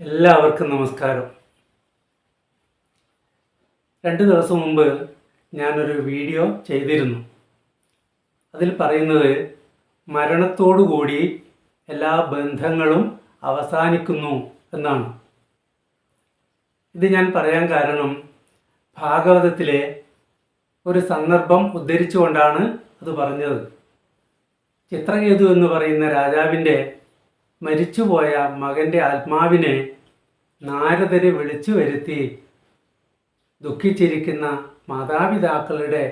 എല്ലാവർക്കും നമസ്കാരം. രണ്ട് ദിവസം മുമ്പ് ഞാനൊരു വീഡിയോ ചെയ്തിരുന്നു. അതിൽ പറയുന്നത് മരണത്തോടുകൂടി എല്ലാ ബന്ധങ്ങളും അവസാനിക്കുന്നു എന്നാണ്. ഇത് ഞാൻ പറയാൻ കാരണം ഭാഗവതത്തിലെ ഒരു സന്ദർഭം ഉദ്ധരിച്ചുകൊണ്ടാണ് അത് പറഞ്ഞത്. ചിത്രകേതു എന്ന് പറയുന്ന രാജാവിന്റെ മരിച്ചുപോയ മകന്റെ ആത്മാവിനെ നാരദരെ വിളിച്ചു വരുത്തി. ദുഃഖിച്ചിരിക്കുന്ന മാതാപിതാക്കളുടെ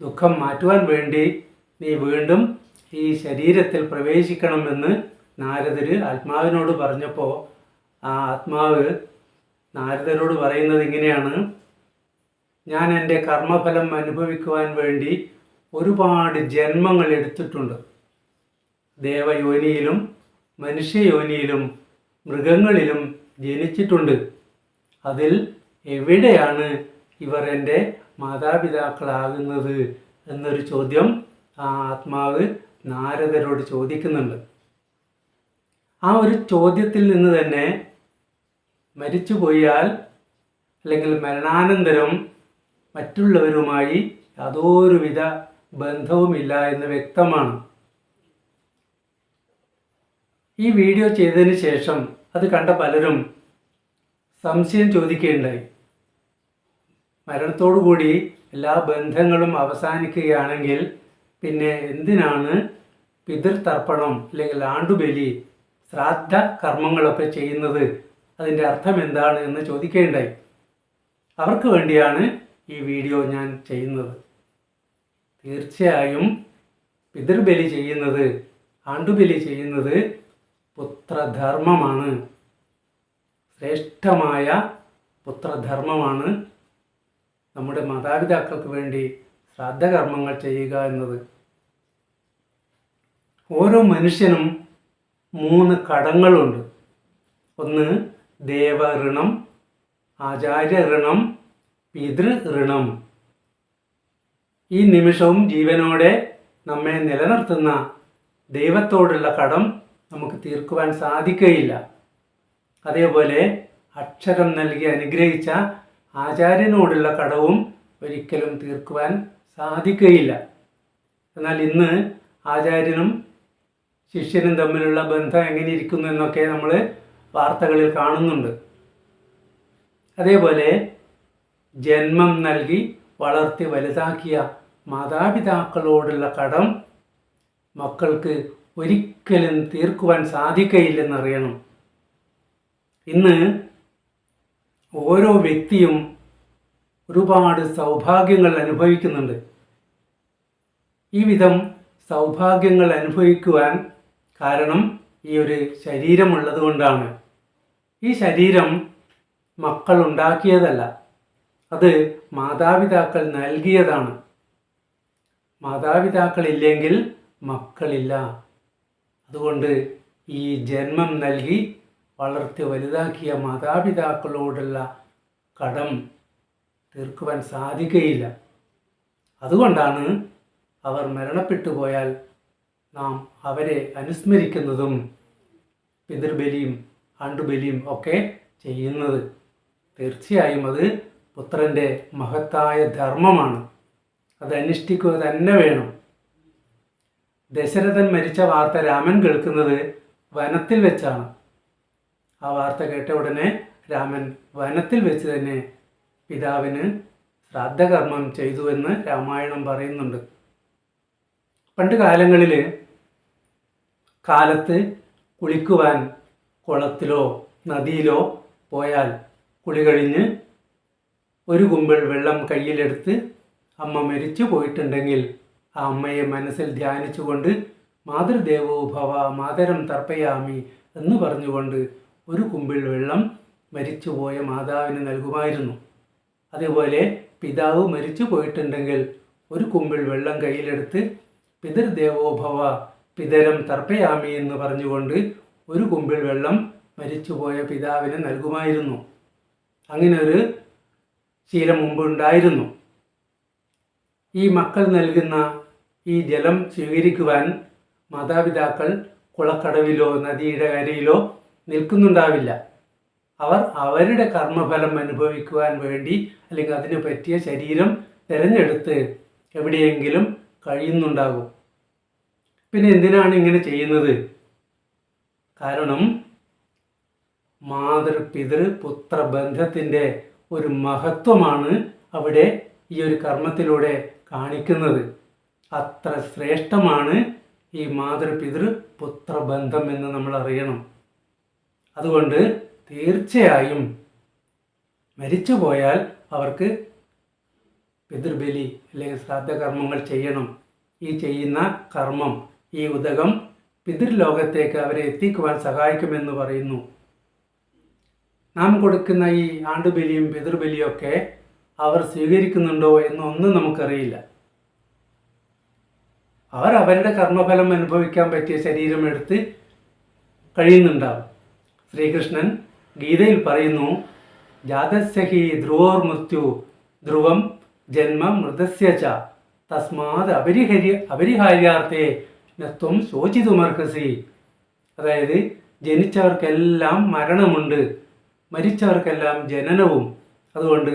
ദുഃഖം മാറ്റുവാൻ വേണ്ടി നീ വീണ്ടും ഈ ശരീരത്തിൽ പ്രവേശിക്കണമെന്ന് നാരദര് ആത്മാവിനോട് പറഞ്ഞപ്പോൾ ആ ആത്മാവ് നാരദരോട് പറയുന്നത് ഇങ്ങനെയാണ്. ഞാൻ എന്റെ കർമ്മഫലം അനുഭവിക്കുവാൻ വേണ്ടി ഒരുപാട് ജന്മങ്ങൾ എടുത്തിട്ടുണ്ട്. ദേവയോനിയിലും മനുഷ്യയോനിയിലും മൃഗങ്ങളിലും ജനിച്ചിട്ടുണ്ട്. അതിൽ എവിടെയാണ് ഇവർ എന്റെ മാതാപിതാക്കളാകുന്നത് എന്നൊരു ചോദ്യം ആ ആത്മാവ് നാരദരോട് ചോദിക്കുന്നുണ്ട്. ആ ഒരു ചോദ്യത്തിൽ നിന്ന് തന്നെ മരിച്ചു പോയാൽ അല്ലെങ്കിൽ മരണാനന്തരം മറ്റുള്ളവരുമായി യാതൊരുവിധ ബന്ധവുമില്ല എന്ന് വ്യക്തമാണ്. ഈ വീഡിയോ ചെയ്തതിന് ശേഷം അത് കണ്ട പലരും സംശയം ചോദിക്കുകയുണ്ടായി. മരണത്തോടുകൂടി എല്ലാ ബന്ധങ്ങളും അവസാനിക്കുകയാണെങ്കിൽ പിന്നെ എന്തിനാണ് പിതൃതർപ്പണം അല്ലെങ്കിൽ ആണ്ടുബലി ശ്രാദ്ധ കർമ്മങ്ങളൊക്കെ ചെയ്യുന്നത്? അതിന്റെ അർത്ഥം എന്താണ് എന്ന് ചോദിക്കുകയുണ്ടായി. അവർക്ക് വേണ്ടിയാണ് ഈ വീഡിയോ ഞാൻ ചെയ്യുന്നത്. തീർച്ചയായും പിതൃബലി ചെയ്യുന്നത് ആണ്ടുബലി ചെയ്യുന്നത് പുത്രധർമ്മമാണ്. ശ്രേഷ്ഠമായ പുത്രധർമ്മമാണ് നമ്മുടെ മാതാപിതാക്കൾക്ക് വേണ്ടി ശ്രാദ്ധകർമ്മങ്ങൾ ചെയ്യുക എന്നത്. ഓരോ മനുഷ്യനും മൂന്ന് കടങ്ങളുണ്ട്. ഒന്ന് ദേവഋണം ആചാര്യ ഋണം പിതൃ ഋണം ഈ നിമിഷവും ജീവനോടെ നമ്മെ നിലനിർത്തുന്ന ദൈവത്തോടുള്ള കടം നമുക്ക് തീർക്കുവാൻ സാധിക്കുകയില്ല. അതേപോലെ അക്ഷരം നൽകി അനുഗ്രഹിച്ച ആചാര്യനോടുള്ള കടവും ഒരിക്കലും തീർക്കുവാൻ സാധിക്കുകയില്ല. എന്നാൽ ഇന്ന് ആചാര്യനും ശിഷ്യനും തമ്മിലുള്ള ബന്ധം എങ്ങനെ ഇരിക്കുന്നു എന്നൊക്കെ നമ്മൾ വാർത്തകളിൽ കാണുന്നുണ്ട്. അതേപോലെ ജന്മം നൽകി വളർത്തി വലുതാക്കിയ മാതാപിതാക്കളോടുള്ള കടം മക്കൾക്ക് ഒരിക്കലും തീർക്കുവാൻ സാധിക്കയില്ലെന്നറിയണം. ഇന്ന് ഓരോ വ്യക്തിയും ഒരുപാട് സൗഭാഗ്യങ്ങൾ അനുഭവിക്കുന്നുണ്ട്. ഈ വിധം സൗഭാഗ്യങ്ങൾ അനുഭവിക്കുവാൻ കാരണം ഈ ഒരു ശരീരമുള്ളത് കൊണ്ടാണ്. ഈ ശരീരം മക്കൾ ഉണ്ടാക്കിയതല്ല അത് മാതാപിതാക്കൾ നൽകിയതാണ്. മാതാപിതാക്കളില്ലെങ്കിൽ മക്കളില്ല. അതുകൊണ്ട് ഈ ജന്മം നൽകി വളർത്തി വലുതാക്കിയ മാതാപിതാക്കളോടുള്ള കടം തീർക്കുവാൻ സാധിക്കുകയില്ല അതുകൊണ്ടാണ് അവർ മരണപ്പെട്ടു പോയാൽ നാം അവരെ അനുസ്മരിക്കുന്നതും പിതൃബലിയും ആണ്ടുബലിയും ഒക്കെ ചെയ്യുന്നത്. തീർച്ചയായും അത് പുത്രന്റെ മഹത്തായ ധർമ്മമാണ്. അത് അനുഷ്ഠിക്കുക തന്നെ വേണം. ദശരഥൻ മരിച്ച വാർത്ത രാമൻ കേൾക്കുന്നത് വനത്തിൽ വെച്ചാണ്. ആ വാർത്ത കേട്ട ഉടനെ രാമൻ വനത്തിൽ വെച്ച് തന്നെ പിതാവിന് ശ്രാദ്ധകർമ്മം ചെയ്തു എന്ന് രാമായണം പറയുന്നുണ്ട്. പണ്ട് കാലങ്ങളിൽ കാലത്ത് കുളിക്കുവാൻ കുളത്തിലോ നദിയിലോ പോയാൽ കുളി കഴിഞ്ഞ് ഒരു കുമ്പിൾ വെള്ളം കയ്യിലെടുത്ത് അമ്മ മരിച്ചു പോയിട്ടുണ്ടെങ്കിൽ ആ അമ്മയെ മനസ്സിൽ ധ്യാനിച്ചുകൊണ്ട് മാതൃദേവോ ഭവ മാതരം തർപ്പയാമി എന്ന് പറഞ്ഞുകൊണ്ട് ഒരു കുമ്പിൾ വെള്ളം മരിച്ചുപോയ മാതാവിന് നൽകുമായിരുന്നു. അതേപോലെ പിതാവ് മരിച്ചു പോയിട്ടുണ്ടെങ്കിൽ ഒരു കുമ്പിൾ വെള്ളം കയ്യിലെടുത്ത് പിതൃദേവോ ഭവ പിതരം തർപ്പയാമി എന്ന് പറഞ്ഞുകൊണ്ട് ഒരു കുമ്പിൾ വെള്ളം മരിച്ചുപോയ പിതാവിന് നൽകുമായിരുന്നു. അങ്ങനെ ഒരു ശീലം മുമ്പുണ്ടായിരുന്നു. ഈ മക്കൾ നൽകുന്ന ഈ ജലം സ്വീകരിക്കുവാൻ മാതാപിതാക്കൾ കുളക്കടവിലോ നദിയുടെ കരയിലോ നിൽക്കുന്നുണ്ടാവില്ല. അവർ അവരുടെ കർമ്മഫലം അനുഭവിക്കുവാൻ വേണ്ടി അല്ലെങ്കിൽ അതിന് പറ്റിയ ശരീരം തിരഞ്ഞെടുത്ത് എവിടെയെങ്കിലും കഴിയുന്നുണ്ടാകും. പിന്നെ എന്തിനാണ് ഇങ്ങനെ ചെയ്യുന്നത്? കാരണം മാതൃപിതൃ പുത്ര ബന്ധത്തിന്റെ ഒരു മഹത്വമാണ് അവിടെ ഈ ഒരു കർമ്മത്തിലൂടെ കാണിക്കുന്നത്. അത്ര ശ്രേഷ്ഠമാണ് ഈ മാതൃപിതൃ പുത്രബന്ധം ബന്ധം എന്ന് നമ്മൾ അറിയണം. അതുകൊണ്ട് തീർച്ചയായും മരിച്ചു പോയാൽ അവർക്ക് പിതൃബലി അല്ലെങ്കിൽ ശ്രാദ്ധകർമ്മങ്ങൾ ചെയ്യണം. ഈ ചെയ്യുന്ന കർമ്മം ഈ ഉദകം പിതൃലോകത്തേക്ക് അവരെ എത്തിക്കുവാൻ സഹായിക്കുമെന്ന് പറയുന്നു. നാം കൊടുക്കുന്ന ഈ ആണ്ടുബലിയും പിതൃബലിയും ഒക്കെ അവർ സ്വീകരിക്കുന്നുണ്ടോ എന്നൊന്നും നമുക്കറിയില്ല. അവർ അവരുടെ കർമ്മഫലം അനുഭവിക്കാൻ പറ്റിയ ശരീരം എടുത്ത് കഴിയുന്നുണ്ടാവും. ശ്രീകൃഷ്ണൻ ഗീതയിൽ പറയുന്നു ജാതസ്യഹി ധ്രുവോർ മൃത്യു ധ്രുവം ജന്മ മൃതസ്യ ച. തസ്മാത് അപരിഹരി അപരിഹാര്യാർത്ഥേ നത്വം ശോചിതുമർഹസി. അതായത് ജനിച്ചവർക്കെല്ലാം മരണമുണ്ട് മരിച്ചവർക്കെല്ലാം ജനനവും. അതുകൊണ്ട്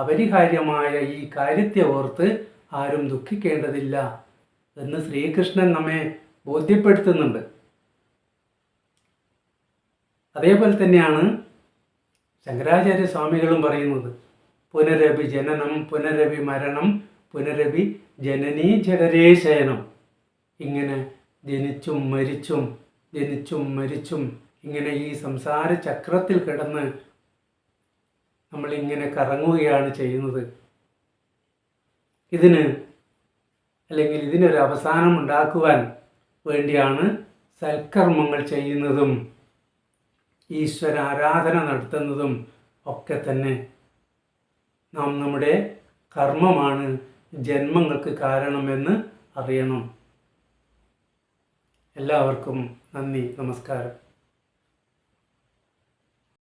അപരിഹാര്യമായ ഈ കാര്യത്തെ ഓർത്ത് ആരും ദുഃഖിക്കേണ്ടതില്ല എന്ന് ശ്രീകൃഷ്ണൻ നമ്മെ ബോധ്യപ്പെടുത്തുന്നുണ്ട്. അതേപോലെ തന്നെയാണ് ശങ്കരാചാര്യ സ്വാമികളും പറയുന്നത്. പുനരഭി ജനനം പുനരഭി മരണം പുനരഭി ജനനീ ജഗരേശയനം ഇങ്ങനെ ജനിച്ചും മരിച്ചും ജനിച്ചും മരിച്ചും ഇങ്ങനെ ഈ സംസാര ചക്രത്തിൽ കിടന്ന് നമ്മളിങ്ങനെ കറങ്ങുകയാണ് ചെയ്യുന്നത്. ഇതിന് അല്ലെങ്കിൽ ഇതിനൊരു അവസാനം ഉണ്ടാക്കുവാൻ വേണ്ടിയാണ് സൽക്കർമ്മങ്ങൾ ചെയ്യുന്നതും ഈശ്വര ആരാധന നടത്തുന്നതും ഒക്കെ തന്നെ. നാം നമ്മുടെ കർമ്മമാണ് ജന്മങ്ങൾക്ക് കാരണമെന്ന് അറിയണം. എല്ലാവർക്കും നന്ദി നമസ്കാരം.